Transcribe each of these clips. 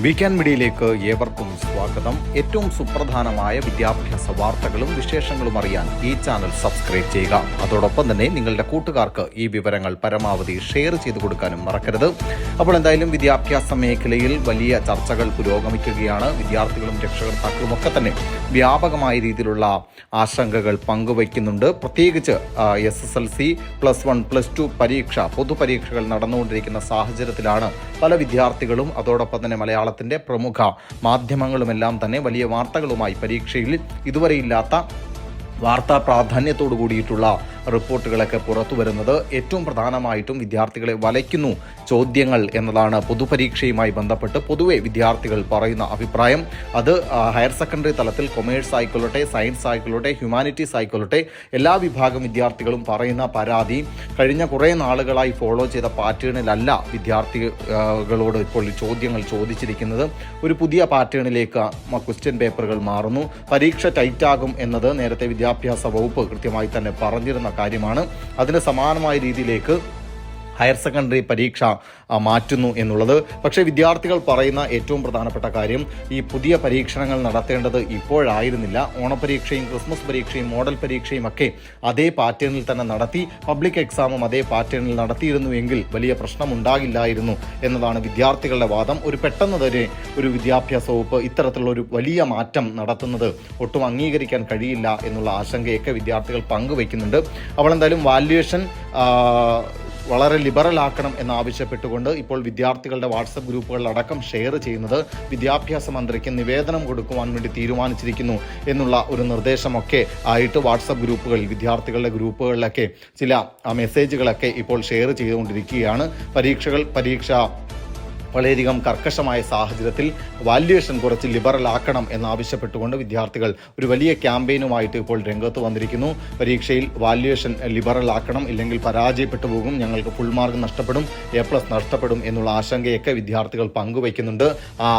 Weekend മീഡിയയിലേക്ക് ഏവർക്കും സ്വാഗതം. ഏറ്റവും സുപ്രധാനമായ വിദ്യാഭ്യാസ വാർത്തകളും വിശേഷങ്ങളും അറിയാൻ ഈ ചാനൽ സബ്സ്ക്രൈബ് ചെയ്യുക. അതോടൊപ്പം തന്നെ നിങ്ങളുടെ കൂട്ടുകാർക്ക് ഈ വിവരങ്ങൾ പരമാവധി ഷെയർ ചെയ്തു കൊടുക്കാനും മറക്കരുത്. അപ്പോൾ എന്തായാലും വിദ്യാഭ്യാസ മേഖലയിൽ വലിയ ചർച്ചകൾ പുരോഗമിക്കുകയാണ്. വിദ്യാർത്ഥികളും രക്ഷകർത്താക്കളും ഒക്കെ തന്നെ വ്യാപകമായ രീതിയിലുള്ള ആശങ്കകൾ പങ്കുവയ്ക്കുന്നുണ്ട്. പ്രത്യേകിച്ച് S S L C plus one plus two പരീക്ഷ പൊതുപരീക്ഷകൾ നടന്നുകൊണ്ടിരിക്കുന്ന സാഹചര്യത്തിലാണ് പല വിദ്യാർത്ഥികളും അതോടൊപ്പം തന്നെ മലയാളത്തിന്റെ പ്രമുഖ മാധ്യമങ്ങളുമെല്ലാം തന്നെ വലിയ വാർത്തകളുമായി പരീക്ഷയിൽ ഇതുവരെയില്ലാത്ത വാർത്താ പ്രാധാന്യത്തോടു കൂടിയിട്ടുള്ള റിപ്പോർട്ടുകളൊക്കെ പുറത്തു വരുന്നത് ഏറ്റവും പ്രധാനമായിട്ടും വിദ്യാർത്ഥികളെ വലയ്ക്കുന്നു ചോദ്യങ്ങൾ എന്നതാണ് പൊതുപരീക്ഷയുമായി ബന്ധപ്പെട്ട് പൊതുവെ വിദ്യാർത്ഥികൾ പറയുന്ന അഭിപ്രായം. അത് ഹയർ സെക്കൻഡറി തലത്തിൽ കൊമേഴ്സ് ആയിക്കൊള്ളട്ടെ സയൻസ് ആയിക്കൊള്ളട്ടെ ഹ്യൂമാനിറ്റീസ് ആയിക്കൊള്ളട്ടെ എല്ലാ വിഭാഗം വിദ്യാർത്ഥികളും പറയുന്ന പരാതി. കഴിഞ്ഞ കുറേ നാളുകളായി ഫോളോ ചെയ്ത പാറ്റേണിലല്ല വിദ്യാർത്ഥികളോട് ഇപ്പോൾ ചോദ്യങ്ങൾ ചോദിച്ചിരിക്കുന്നത്. ഒരു പുതിയ പാറ്റേണിലേക്ക് ക്വസ്റ്റ്യൻ പേപ്പറുകൾ മാറുന്നു. പരീക്ഷ ടൈറ്റാകും എന്നത് നേരത്തെ വിദ്യാഭ്യാസ വകുപ്പ് കൃത്യമായി തന്നെ പറഞ്ഞിരുന്ന കാര്യമാണ്. അതിന് സമാനമായ രീതിയിലേക്ക് ഹയർ സെക്കൻഡറി പരീക്ഷ മാറ്റുന്നു എന്നുള്ളത്. പക്ഷേ വിദ്യാർത്ഥികൾ പറയുന്ന ഏറ്റവും പ്രധാനപ്പെട്ട കാര്യം ഈ പുതിയ പരീക്ഷണങ്ങൾ നടത്തേണ്ടത് ഇപ്പോഴായിരുന്നില്ല. ഓണപരീക്ഷയും ക്രിസ്മസ് പരീക്ഷയും മോഡൽ പരീക്ഷയും ഒക്കെ അതേ പാറ്റേണിൽ തന്നെ നടത്തി പബ്ലിക് എക്സാമും അതേ പാറ്റേണിൽ നടത്തിയിരുന്നു എങ്കിൽ വലിയ പ്രശ്നം ഉണ്ടാകില്ലായിരുന്നു എന്നതാണ് വിദ്യാർത്ഥികളുടെ വാദം. ഒരു പെട്ടെന്ന് തന്നെ ഒരു വിദ്യാഭ്യാസ വകുപ്പ് ഇത്തരത്തിലുള്ള ഒരു വലിയ മാറ്റം നടത്തുന്നത് ഒട്ടും അംഗീകരിക്കാൻ കഴിയില്ല എന്നുള്ള ആശങ്കയൊക്കെ വിദ്യാർത്ഥികൾ പങ്കുവയ്ക്കുന്നുണ്ട്. അപ്പോൾ എന്തായാലും വാല്യുവേഷൻ വളരെ ലിബറൽ ആക്കണം എന്നാവശ്യപ്പെട്ടുകൊണ്ട് ഇപ്പോൾ വിദ്യാർത്ഥികളുടെ വാട്സപ്പ് ഗ്രൂപ്പുകളിലടക്കം ഷെയർ ചെയ്യുന്നത് വിദ്യാഭ്യാസ മന്ത്രിക്ക് നിവേദനം കൊടുക്കുവാൻ വേണ്ടി തീരുമാനിച്ചിരിക്കുന്നു എന്നുള്ള ഒരു നിർദ്ദേശമൊക്കെ ആയിട്ട് വാട്സപ്പ് ഗ്രൂപ്പുകളിൽ വിദ്യാർത്ഥികളുടെ ഗ്രൂപ്പുകളിലൊക്കെ ചില മെസ്സേജുകളൊക്കെ ഇപ്പോൾ ഷെയർ ചെയ്തുകൊണ്ടിരിക്കുകയാണ്. പരീക്ഷകൾ പരീക്ഷ വളരെയധികം കർക്കശമായ സാഹചര്യത്തിൽ വാല്യുവേഷൻ കുറച്ച് ലിബറൽ ആക്കണം എന്നാവശ്യപ്പെട്ടുകൊണ്ട് വിദ്യാർത്ഥികൾ ഒരു വലിയ ക്യാമ്പയിനുമായിട്ട് ഇപ്പോൾ രംഗത്ത് വന്നിരിക്കുന്നു. പരീക്ഷയിൽ വാല്യുവേഷൻ ലിബറൽ ആക്കണം ഇല്ലെങ്കിൽ പരാജയപ്പെട്ടു പോകും ഞങ്ങൾക്ക് ഫുൾ മാർക്ക് നഷ്ടപ്പെടും എ പ്ലസ് നഷ്ടപ്പെടും എന്നുള്ള ആശങ്കയൊക്കെ വിദ്യാർത്ഥികൾ പങ്കുവയ്ക്കുന്നുണ്ട്. ആ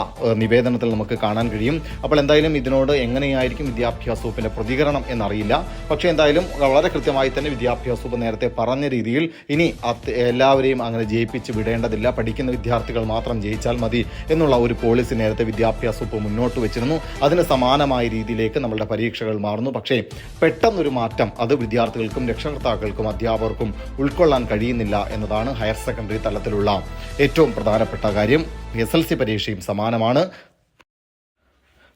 നിവേദനത്തിൽ നമുക്ക് കാണാൻ കഴിയും. അപ്പോൾ എന്തായാലും ഇതിനോട് എങ്ങനെയായിരിക്കും വിദ്യാഭ്യാസ വകുപ്പിന്റെ പ്രതികരണം എന്നറിയില്ല. പക്ഷേ എന്തായാലും വളരെ കൃത്യമായി തന്നെ വിദ്യാഭ്യാസ വകുപ്പ് നേരത്തെ പറഞ്ഞ രീതിയിൽ ഇനി എല്ലാവരെയും അങ്ങനെ ജയിപ്പിച്ച് വിടേണ്ടതില്ല. പഠിക്കുന്ന വിദ്യാർത്ഥികൾ മാത്രം ജയിച്ചാൽ മതി എന്നുള്ള ഒരു പോളിസി നേരത്തെ വിദ്യാഭ്യാസ വകുപ്പ് മുന്നോട്ട് വെച്ചിരുന്നു. അതിന് സമാനമായ രീതിയിലേക്ക് നമ്മളുടെ പരീക്ഷകൾ മാറുന്നു. പക്ഷേ പെട്ടെന്നൊരു മാറ്റം അത് വിദ്യാർത്ഥികൾക്കും രക്ഷകർത്താക്കൾക്കും അധ്യാപകർക്കും ഉൾക്കൊള്ളാൻ കഴിയുന്നില്ല എന്നതാണ് ഹയർ സെക്കൻഡറി തലത്തിലുള്ള ഏറ്റവും പ്രധാനപ്പെട്ട കാര്യം. എസ് എൽ സി പരീക്ഷയും സമാനമാണ്.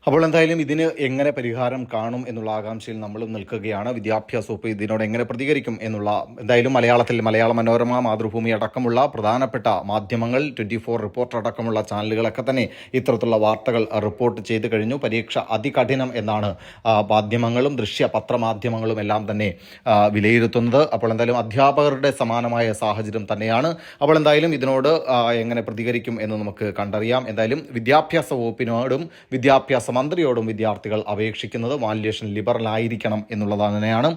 അപ്പോൾ എന്തായാലും ഇതിന് എങ്ങനെ പരിഹാരം കാണും എന്നുള്ള ആകാംക്ഷയിൽ നമ്മളും നിൽക്കുകയാണ്. വിദ്യാഭ്യാസ വകുപ്പ് ഇതിനോട് എങ്ങനെ പ്രതികരിക്കും എന്നുള്ള എന്തായാലും മലയാളത്തിൽ മലയാള മനോരമ മാതൃഭൂമി അടക്കമുള്ള പ്രധാനപ്പെട്ട മാധ്യമങ്ങൾ ട്വന്റി ഫോർ റിപ്പോർട്ടർ അടക്കമുള്ള ചാനലുകളൊക്കെ തന്നെ ഇത്തരത്തിലുള്ള വാർത്തകൾ റിപ്പോർട്ട് ചെയ്ത് കഴിഞ്ഞു. പരീക്ഷ അതികഠിനം എന്നാണ് മാധ്യമങ്ങളും ദൃശ്യ പത്രമാധ്യമങ്ങളും എല്ലാം തന്നെ വിലയിരുത്തുന്നത്. അപ്പോൾ എന്തായാലും അധ്യാപകരുടെ സമാനമായ സാഹചര്യം തന്നെയാണ്. അപ്പോൾ എന്തായാലും ഇതിനോട് എങ്ങനെ പ്രതികരിക്കും എന്ന് നമുക്ക് കണ്ടറിയാം. എന്തായാലും വിദ്യാഭ്യാസ വകുപ്പിനോടും വിദ്യാഭ്യാസ മന്ത്രിയോടും വിദ്യാർത്ഥികൾ അപേക്ഷിക്കുന്നത് വാല്യുവേഷൻ ലിബറൽ ആയിരിക്കണം എന്നുള്ളത് തന്നെയാണ്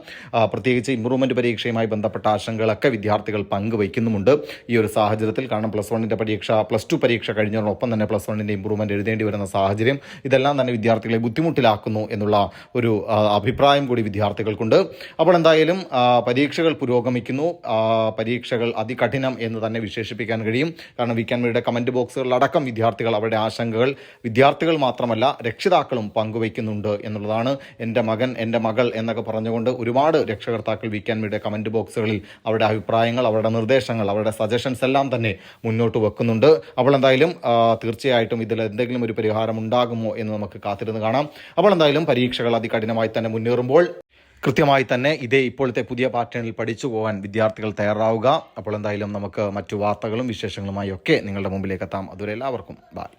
പ്രത്യേകിച്ച് ഇംപ്രൂവ്മെന്റ് പരീക്ഷയുമായി ബന്ധപ്പെട്ട ആശങ്കകളൊക്കെ വിദ്യാർത്ഥികൾ പങ്കുവയ്ക്കുന്നുമുണ്ട്. ഈ ഒരു സാഹചര്യത്തിൽ കാരണം പ്ലസ് വണ്ണിന്റെ പരീക്ഷ പ്ലസ് ടു പരീക്ഷ കഴിഞ്ഞതോടൊപ്പം തന്നെ പ്ലസ് വണ്ണിന്റെ ഇംപ്രൂവ്മെന്റ് എഴുതേണ്ടി വരുന്ന സാഹചര്യം ഇതെല്ലാം തന്നെ വിദ്യാർത്ഥികളെ ബുദ്ധിമുട്ടിലാക്കുന്നു എന്നുള്ള ഒരു അഭിപ്രായം കൂടി വിദ്യാർത്ഥികൾക്കുണ്ട്. അപ്പോൾ എന്തായാലും പരീക്ഷകൾ പുരോഗമിക്കുന്നു. പരീക്ഷകൾ അതികഠിനം എന്ന് തന്നെ വിശേഷിപ്പിക്കാൻ കഴിയും. കാരണം വീക്കെൻഡ് കമന്റ് ബോക്സുകളിലടക്കം വിദ്യാർത്ഥികൾ അവരുടെ ആശങ്കകൾ വിദ്യാർത്ഥികൾ മാത്രമല്ല രക്ഷിതാക്കളും പങ്കുവയ്ക്കുന്നുണ്ട് എന്നുള്ളതാണ് എന്റെ മകൻ എന്റെ മകൾ എന്നൊക്കെ പറഞ്ഞുകൊണ്ട് ഒരുപാട് രക്ഷകർത്താക്കൾ വീക്കാൻ മീഡിയ കമന്റ് ബോക്സുകളിൽ അവരുടെ അഭിപ്രായങ്ങൾ അവരുടെ നിർദ്ദേശങ്ങൾ അവരുടെ സജഷൻസ് എല്ലാം തന്നെ മുന്നോട്ട് വെക്കുന്നുണ്ട്. അപ്പോൾ എന്തായാലും തീർച്ചയായിട്ടും ഇതിൽ എന്തെങ്കിലും ഒരു പരിഹാരം ഉണ്ടാകുമോ എന്ന് നമുക്ക് കാത്തിരുന്ന് കാണാം. അപ്പോൾ എന്തായാലും പരീക്ഷകൾ അതികഠിനമായി തന്നെ മുന്നേറുമ്പോൾ കൃത്യമായി തന്നെ ഇതേ ഇപ്പോഴത്തെ പുതിയ പാറ്റേണിൽ പഠിച്ചു പോകാൻ വിദ്യാർത്ഥികൾ തയ്യാറാവുക. അപ്പോൾ എന്തായാലും നമുക്ക് മറ്റു വാർത്തകളും വിശേഷങ്ങളുമായി ഒക്കെ നിങ്ങളുടെ മുമ്പിലേക്ക് എത്താം. അതുവരെ എല്ലാവർക്കും ബൈ